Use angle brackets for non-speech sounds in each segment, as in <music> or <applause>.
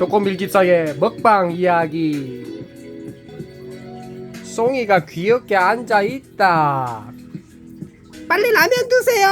독고밀집사의 먹방 이야기. 송이가 귀엽게 앉아 있다. 빨리 라면 드세요.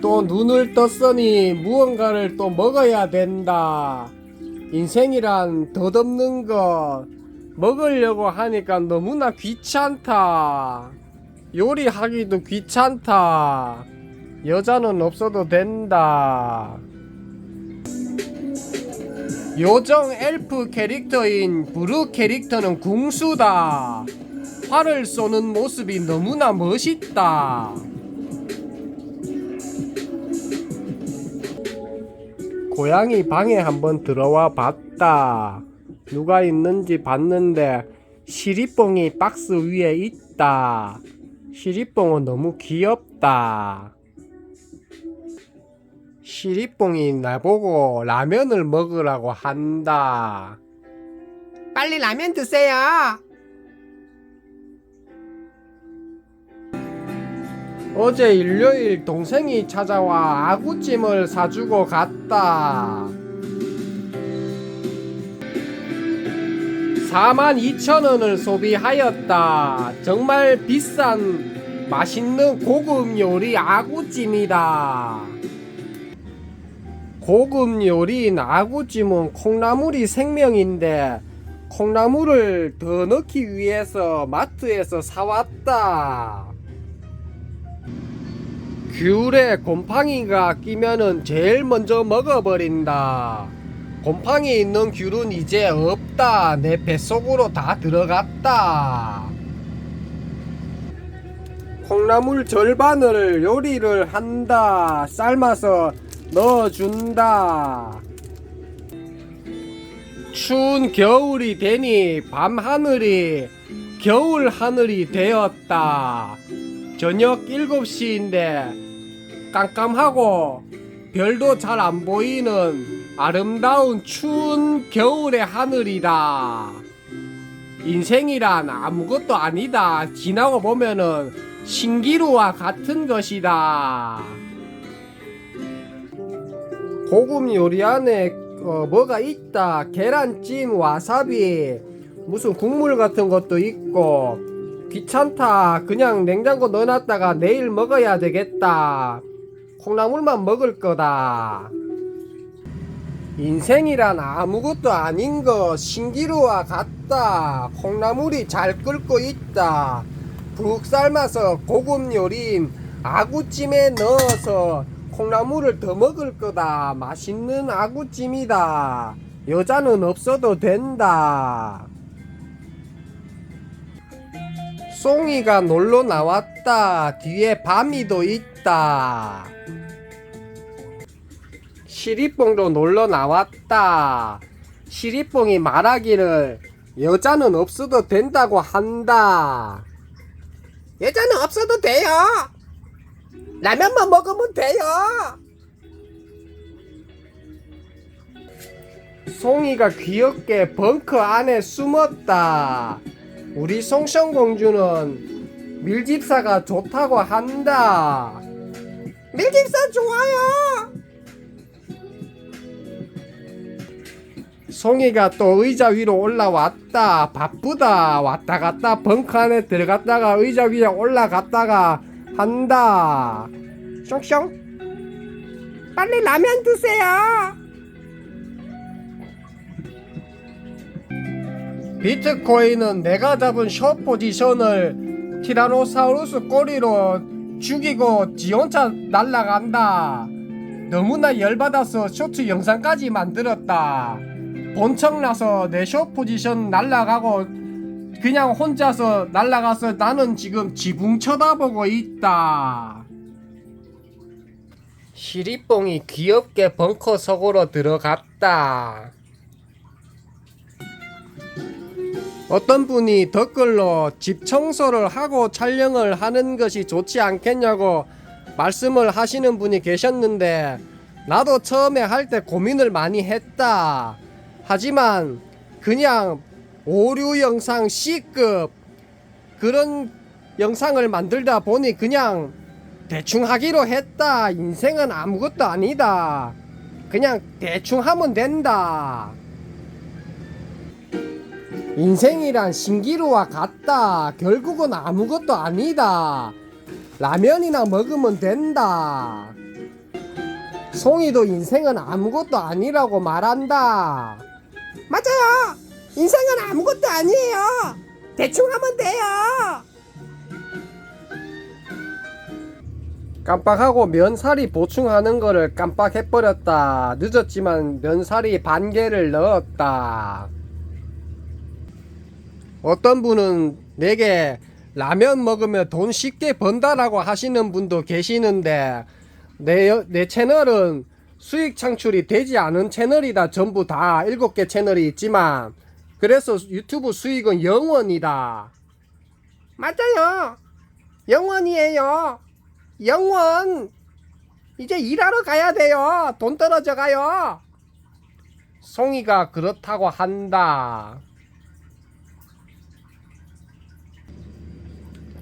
또 눈을 떴으니 무언가를 또 먹어야 된다. 인생이란 덧없는 것. 먹으려고 하니까 너무나 귀찮다. 요리하기도 귀찮다. 여자는 없어도 된다 요정 엘프 캐릭터인 브루 캐릭터는 궁수다. 활을 쏘는 모습이 너무나 멋있다. 고양이 방에 한번 들어와 봤다. 누가 있는지 봤는데 시리뽕이 박스 위에 있다. 시리뽕은 너무 귀엽다. 시리뽕이 나보고 라면을 먹으라고 한다. 빨리 라면 드세요. 어제 일요일 동생이 찾아와 아구찜을 사주고 갔다. 42,000원을 소비하였다. 정말 비싼 맛있는 고급 요리 아구찜이다. 고급 요리인 아구찜은 콩나물이 생명인데 콩나물을 더 넣기 위해서 마트에서 사왔다. 귤에 곰팡이가 끼면은 제일 먼저 먹어버린다. 곰팡이 있는 귤은 이제 없다. 내 뱃속으로 다 들어갔다. 콩나물 절반을 요리를 한다. 삶아서 넣어준다. 추운 겨울이 되니 밤 하늘이 겨울 하늘이 되었다. 저녁 7시인데 깜깜하고 별도 잘 안 보이는 아름다운 추운 겨울의 하늘이다. 인생이란 아무것도 아니다. 지나고 보면은 신기루와 같은 것이다. 고급 요리 안에 어, 뭐가 있다. 계란찜, 와사비, 무슨 국물 같은 것도 있고 귀찮다. 그냥 냉장고 넣어놨다가 내일 먹어야 되겠다. 콩나물만 먹을 거다. 인생이란 아무것도 아닌 거 신기루와 같다. 콩나물이 잘 끓고 있다. 푹 삶아서 고급 요리인 아구찜에 넣어서 콩나물을 더 먹을 거다. 맛있는 아구찜이다. 여자는 없어도 된다. 송이가 놀러 나왔다. 뒤에 밤이도 있다. 시리뽕도 놀러 나왔다. 시리뽕이 말하기를 여자는 없어도 된다고 한다. 여자는 없어도 돼요. 라면만 먹으면 돼요. 송이가 귀엽게 벙커 안에 숨었다. 우리 송성공주는 밀집사가 좋다고 한다. 밀집사 좋아요. 송이가 또 의자 위로 올라왔다. 바쁘다. 왔다 갔다 벙커 안에 들어갔다가 의자 위에 올라갔다가 한다. 숑숑. 빨리 라면 드세요. 비트코인은 내가 잡은 숏 포지션을 티라노사우루스 꼬리로 죽이고 지 혼자 날라간다. 너무나 열받아서 쇼트 영상까지 만들었다. 본청나서 내 숏 포지션 날라가고 그냥 혼자서 날라가서 나는 지금 지붕 쳐다보고 있다. 시리뽕이 귀엽게 벙커 속으로 들어갔다. 어떤 분이 댓글로 집 청소를 하고 촬영을 하는 것이 좋지 않겠냐고 말씀을 하시는 분이 계셨는데 나도 처음에 할 때 고민을 많이 했다. 하지만 그냥 오류 영상 C급 그런 영상을 만들다 보니 그냥 대충 하기로 했다. 인생은 아무것도 아니다. 그냥 대충 하면 된다. 인생이란 신기루와 같다. 결국은 아무것도 아니다. 라면이나 먹으면 된다. 송이도 인생은 아무것도 아니라고 말한다. 맞아요. 인생은 아무것도 아니에요. 대충 하면 돼요. 깜빡하고 면사리 보충하는 거를 깜빡해버렸다. 늦었지만 면사리 반 개를 넣었다. 어떤 분은 내게 라면 먹으면 돈 쉽게 번다라고 하시는 분도 계시는데 내, 여- 내 채널은 수익 창출이 되지 않은 채널이다. 전부 다 일곱 개 채널이 있지만 그래서 유튜브 수익은 영원이다. 맞아요. 영원이에요. 영원. 이제 일하러 가야 돼요. 돈 떨어져 가요. 송이가 그렇다고 한다.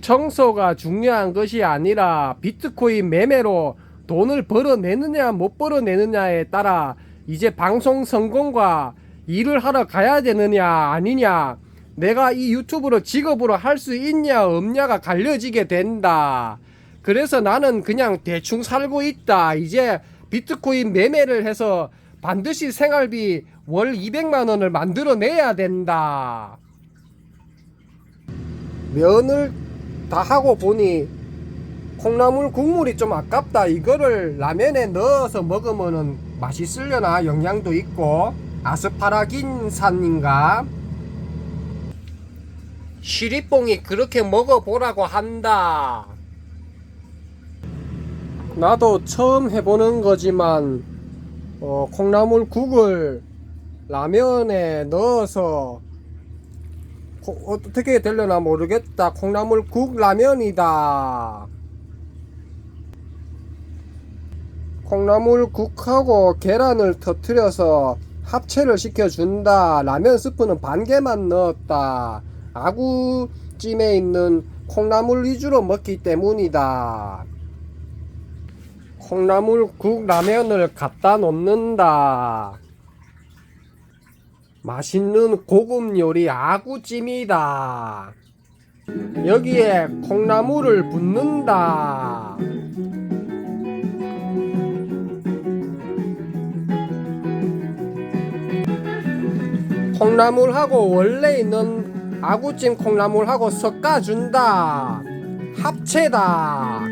청소가 중요한 것이 아니라 비트코인 매매로 돈을 벌어내느냐 못 벌어내느냐에 따라 이제 방송 성공과 일을 하러 가야 되느냐 아니냐 내가 이 유튜브를 직업으로 할 수 있냐 없냐가 갈려지게 된다. 그래서 나는 그냥 대충 살고 있다. 이제 비트코인 매매를 해서 반드시 생활비 월 200만 원을 만들어내야 된다. 면을 다 하고 보니 콩나물 국물이 좀 아깝다. 이거를 라면에 넣어서 먹으면은 맛있으려나 영양도 있고 아스파라긴산인가 시리뽕이 그렇게 먹어보라고 한다. 나도 처음 해보는 거지만 어, 콩나물 국을 라면에 넣어서 코- 어떻게 되려나 모르겠다. 콩나물 국 라면이다. 콩나물 국하고 계란을 터트려서 합체를 시켜준다. 라면 스프는 반 개만 넣었다. 아구찜에 있는 콩나물 위주로 먹기 때문이다. 콩나물 국 라면을 갖다 놓는다. 맛있는 고급 요리 아구찜이다. 여기에 콩나물을 붓는다. 콩나물하고 원래 있는 아구찜 콩나물하고 섞어준다. 합체다.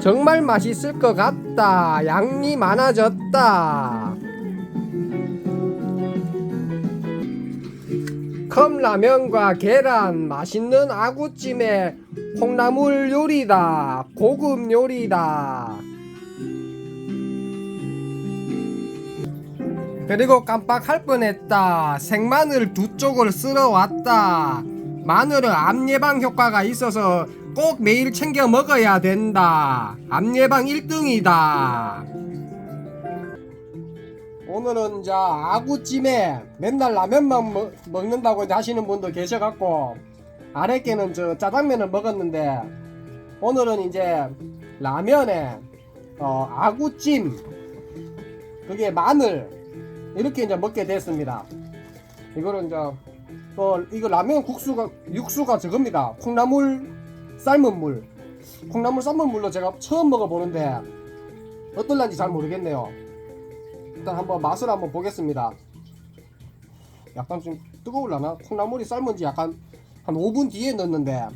정말 맛있을 것 같다. 양이 많아졌다. 컵라면과 계란, 맛있는 아구찜에 콩나물 요리다. 고급 요리다. 그리고 깜빡할 뻔했다. 생마늘 두 쪽을 쓸어 왔다. 마늘은 암 예방 효과가 있어서 꼭 매일 챙겨 먹어야 된다. 암 예방 1등이다. 오늘은 자 아구찜에 맨날 라면만 먹, 먹는다고 하시는 분도 계셔갖고 아랫께는 저 짜장면을 먹었는데 오늘은 이제 라면에 어, 아구찜 그게 마늘 이렇게 이제 먹게 됐습니다. 이거는 이제 또 이거 라면 국수가 육수가 저겁니다. 콩나물 삶은 물. 콩나물 삶은 물로 제가 처음 먹어보는데 어떨란지 잘 모르겠네요. 일단 한번 맛을 한번 보겠습니다. 약간 좀 뜨거울라나? 콩나물이 삶은지 약간 한 5분 뒤에 넣었는데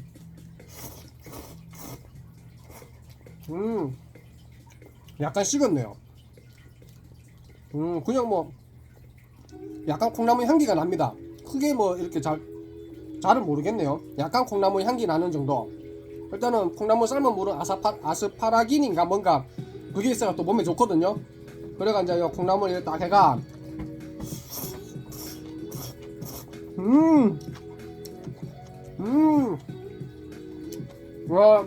음 약간 식었네요. 음 그냥 뭐 약간 콩나물 향기가 납니다. 크게 뭐 이렇게 잘 잘은 모르겠네요. 약간 콩나물 향기 나는 정도. 일단은 콩나물 삶은 물은 아사파, 아스파라긴인가 뭔가 그게 있어야 또 몸에 좋거든요. 그래가 이제 요 콩나물 딱 해가 음, 음, 와,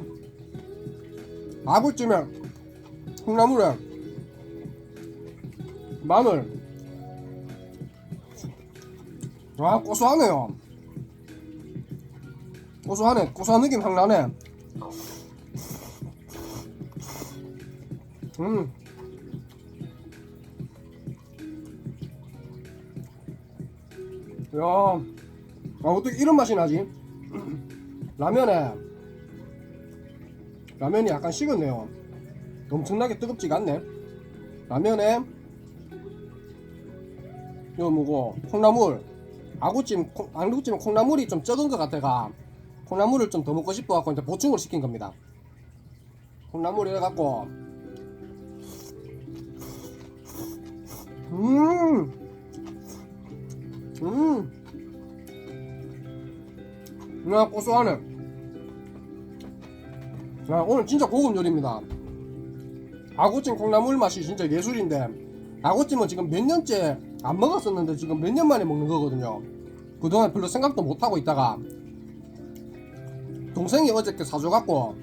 아구찜에 콩나물에 마늘, 아 고소하네요. 고소하네. 고소한 느낌 확 나네. 음. 야, 아, 어떻게 이런 맛이 나지? 라면에. 라면이 약간 식었네요. 엄청나게 뜨겁지가 않네. 라면에. 요 뭐고 콩나물. 아구찜 콩, 아구찜 콩나물이 좀 적은 것 같아가 콩나물을 좀 더 먹고 싶어 갖고 이제 보충을 시킨 겁니다. 콩나물 이래갖고 음, 음, 야 고소하네. 야 오늘 진짜 고급 요리입니다. 아구찜 콩나물 맛이 진짜 예술인데 아구찜은 지금 몇 년째 안 먹었었는데 지금 몇 년 만에 먹는 거거든요. 그동안 별로 생각도 못 하고 있다가 동생이 어저께 사줘갖고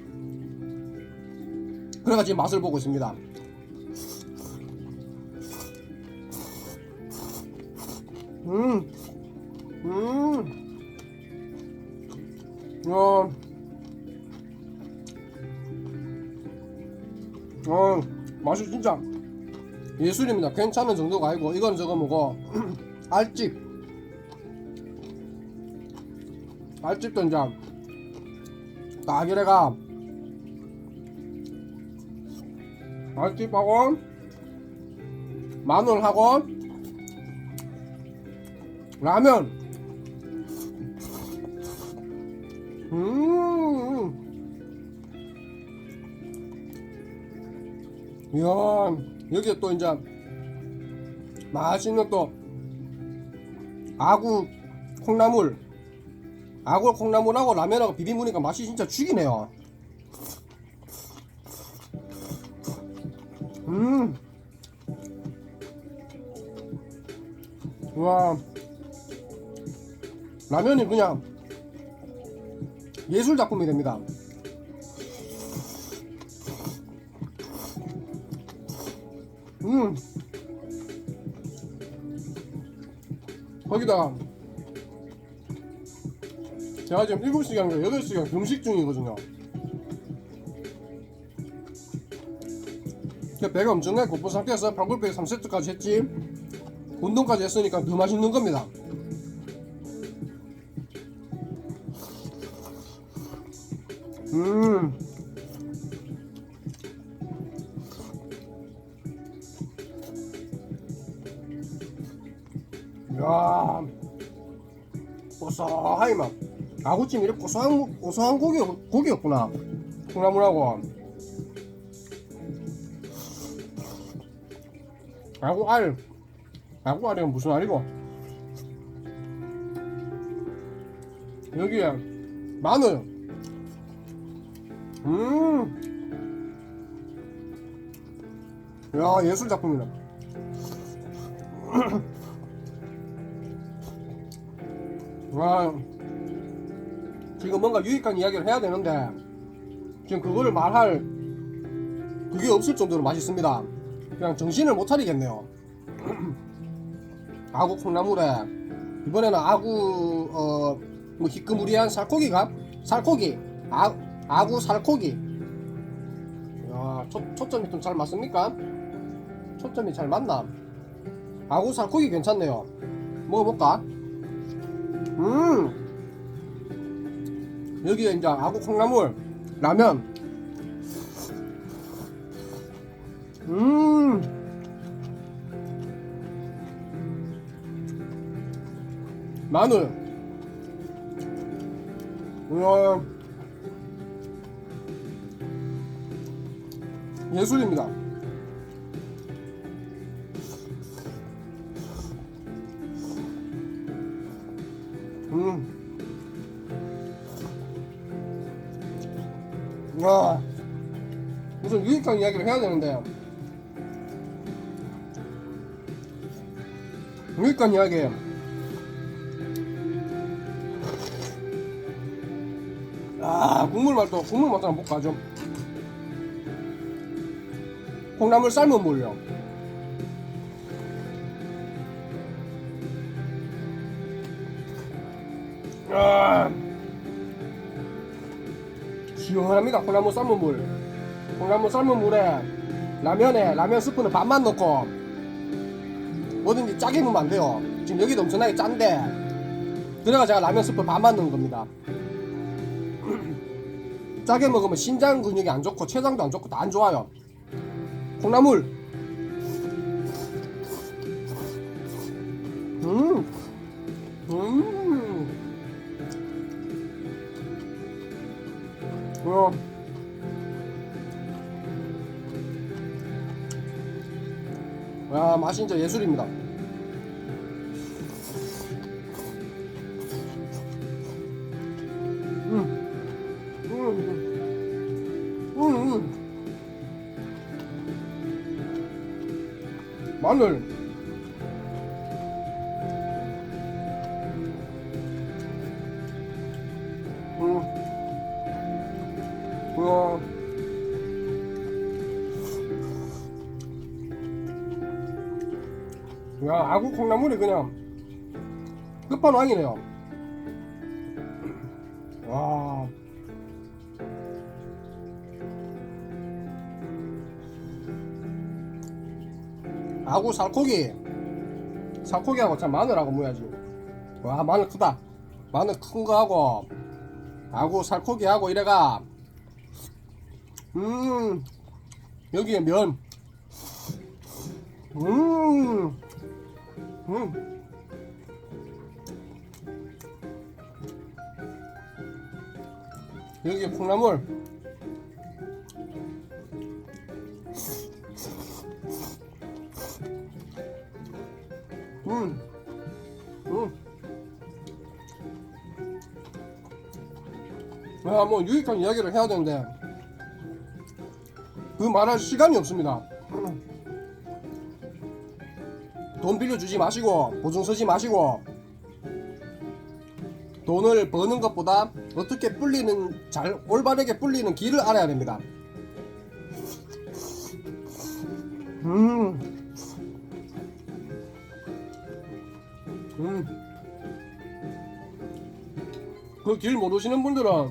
그래가 지금 맛을 보고 있습니다. 음, 음, 어, 어, 맛이 진짜 예술입니다. 괜찮은 정도가 아니고 이건 저거 뭐고. <clears throat> 알집, 알집도 이제 따기래가 알집하고 마늘하고 라면. 음. 이야 여기에 또 이제 맛있는 또 아구 콩나물 아구 콩나물하고 라면하고 비비무니까 맛이 진짜 죽이네요. 음. 와. 라면이 그냥 예술 작품이 됩니다. 음. 거기다가 제가 지금 7시간인가 8시간 금식 중이거든요. 배가 엄청나게 고픈 상태에서 방글팩 3세트까지 했지 운동까지 했으니까 더 맛있는 겁니다. 음. 야, 고소하이 맛. 아구찜 이렇게 고소한 고소한 고기 고기였구나. 콩나물하고 아구 알, 아구 알이는 무슨 알이고? 여기에 마늘. 음. 야, 예술 작품이다. <clears throat> 와, 지금 뭔가 유익한 이야기를 해야 되는데, 지금 그거를 말할 그게 없을 정도로 맛있습니다. 그냥 정신을 못 차리겠네요. <clears throat> 아구 콩나물에, 이번에는 아구, 어, 뭐, 희끄무리한 살코기가? 살코기. 아, 아구 살코기. 야, 초, 초점이 좀 잘 맞습니까? 초점이 잘 맞나? 아구 살코기 괜찮네요. 먹어볼까? 음! 여기에 이제 아구 콩나물, 라면. 음! 마늘. 우와. 예술입니다. 유익한 이야기를 해야 되는데. 유익한 이야기. 아, 국물 맛도, 국물 맛도 한번 볼까, 좀. 콩나물 삶은 물요. 아, 시원합니다. 콩나물 삶은 물. 콩나물 삶은 물에 라면에 라면 스프는 반만 넣고 뭐든지 짜게 먹으면 안 돼요. 지금 여기도 엄청나게 짠데 그래가 제가 라면 스프 반만 넣은 겁니다. <clears throat> 짜게 먹으면 신장 근육이 안 좋고 췌장도 안 좋고 다 안 좋아요. 콩나물. 음. 음. 맛이 진짜 예술입니다. 음. 음. 음. 음. 마늘. 아구 콩나물이 그냥 끝판왕이네요. 와. 아구 살코기. 살코기하고 참 마늘하고 뭐야지. 와, 마늘 크다. 마늘 큰 거하고 아구 살코기하고 이래가 음 여기에 면 음, 음. 여기에 콩나물 음, 음. 야, 뭐 유익한 이야기를 해야 되는데 그 말할 시간이 없습니다. 돈 빌려주지 마시고 보증 서지 마시고 돈을 버는 것보다 어떻게 불리는 잘 올바르게 불리는 길을 알아야 됩니다. 음. 음. 그 길 모르시는 분들은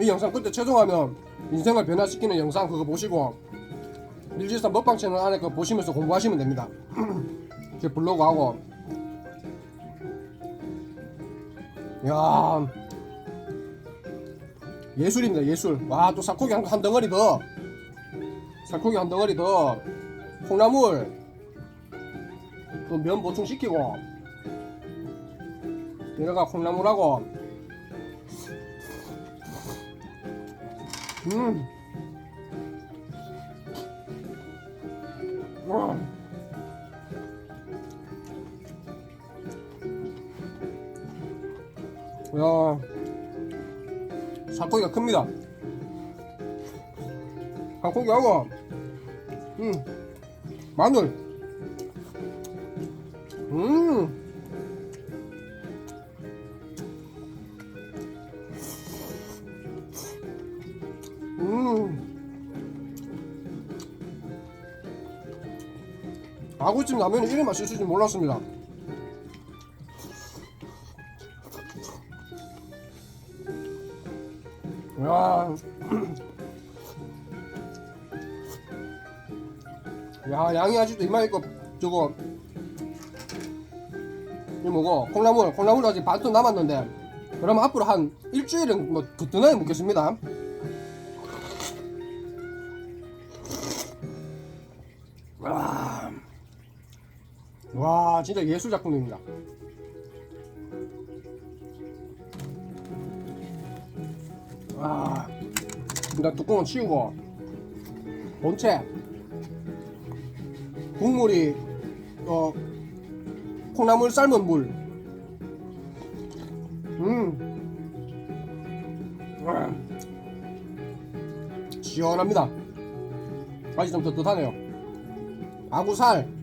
이 영상 끝에 최종하면 인생을 변화시키는 영상 그거 보시고 밀지산 먹방 채널 안에 그 보시면서 공부하시면 됩니다. <clears throat> 제 블로그 하고. 야. 예술입니다 예술. 와 또 살코기 한, 한 덩어리 더. 살코기 한 덩어리 더. 콩나물. 또 면 보충시키고. 내려가 콩나물하고. 음 와. 야, 살코기가 큽니다. 살코기하고, 음, 마늘, 아구찜 라면이 이런 맛이 있을 줄 몰랐습니다. 야, <clears throat> 야 양이 아직도 이마에 거 저거 이 뭐고 콩나물 콩나물 아직 반도 남았는데 그러면 앞으로 한 일주일은 뭐 그뜬하게 먹겠습니다. 와 진짜 예술 작품입니다. 와, 일단 뚜껑은 치우고 본체 국물이 어 콩나물 삶은 물. 음. 와. 시원합니다. 맛이 좀 떳떳하네요. 아구살.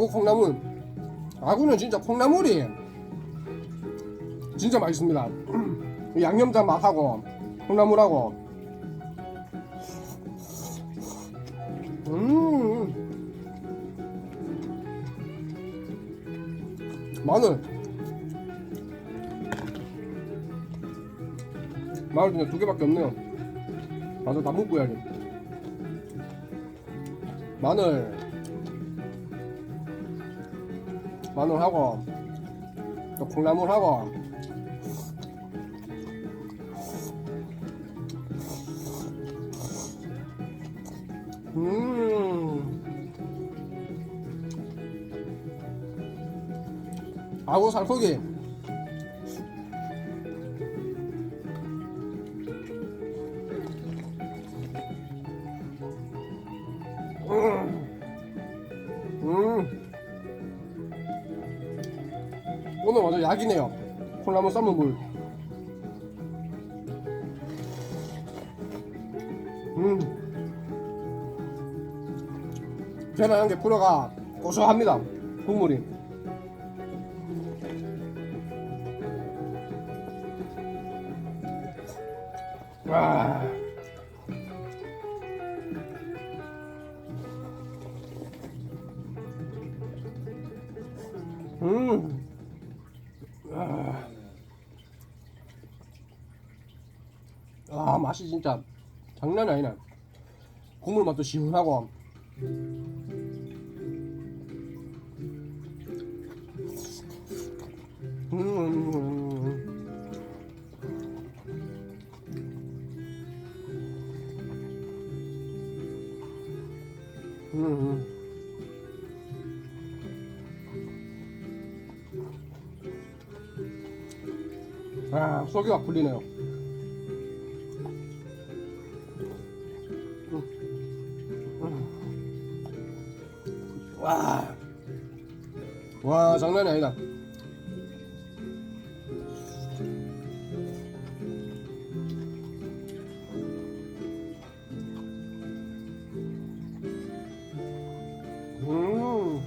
아구 콩나물. 아구는 진짜 콩나물이 진짜 맛있습니다. 이 <clears throat> 양념장 맛하고 콩나물하고 음 마늘 마늘 그냥 두 개밖에 없네요. 맞아 다 먹고 해야지. 마늘 마늘하고 또 콩나물하고. 음. 아구 살코기 콜라몬 삶은 물. 음. 계란 한개 풀어가 고소합니다. 국물이. 맛이 진짜 장난이 아니네. 국물 맛도 시원하고. 음. 음. 아, 속이 확 풀리네요. 아니다. 음.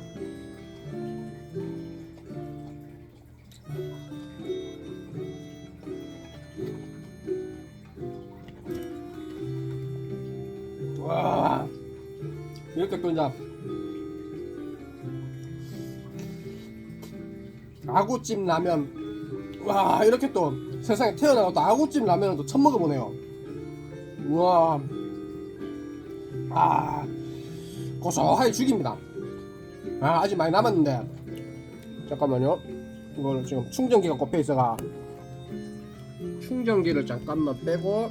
와 이렇게 또 이제 아구찜 라면. 와 이렇게 또 세상에 태어나고 또 아구찜 라면은 또 처음 먹어보네요. 우와. 아 고소하게 죽입니다. 아 아직 많이 남았는데. 잠깐만요. 이거를 지금 충전기가 꼽혀 있어가. 충전기를 잠깐만 빼고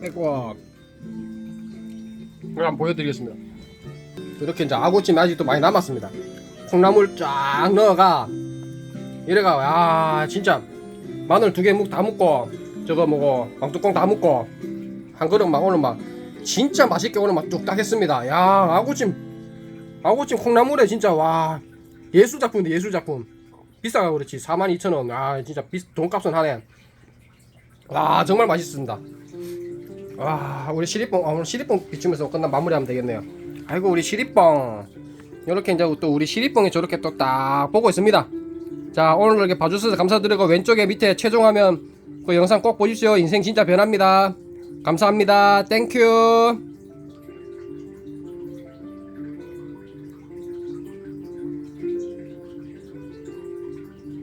빼고. 한번 보여드리겠습니다. 이렇게 이제 아구찜이 아직도 많이 남았습니다. 콩나물 쫙 넣어가 이래가 야 진짜. 마늘 두개묵다 묵고 저거 뭐고 왕뚜껑 다 묵고 한 그릇 막 오늘 막 진짜 맛있게 오늘 막 뚝딱 했습니다. 야 아구찜. 아구찜 콩나물에 진짜 와. 예술 작품인데 예술 작품. 비싸가 그렇지. 42,000원. 아 진짜 비, 돈값은 하네. 와 정말 맛있습니다. 와 우리 시리뽕 아, 오늘 시리뽕 비추면서 끝나 마무리하면 되겠네요. 아이고 우리 시리뽕 이렇게 이제 또 우리 시리뽕이 저렇게 또 딱 보고 있습니다 자 오늘 이렇게 봐주셔서 감사드리고 왼쪽에 밑에 최종화면 그 영상 꼭 보십시오. 인생 진짜 변합니다. 감사합니다. 땡큐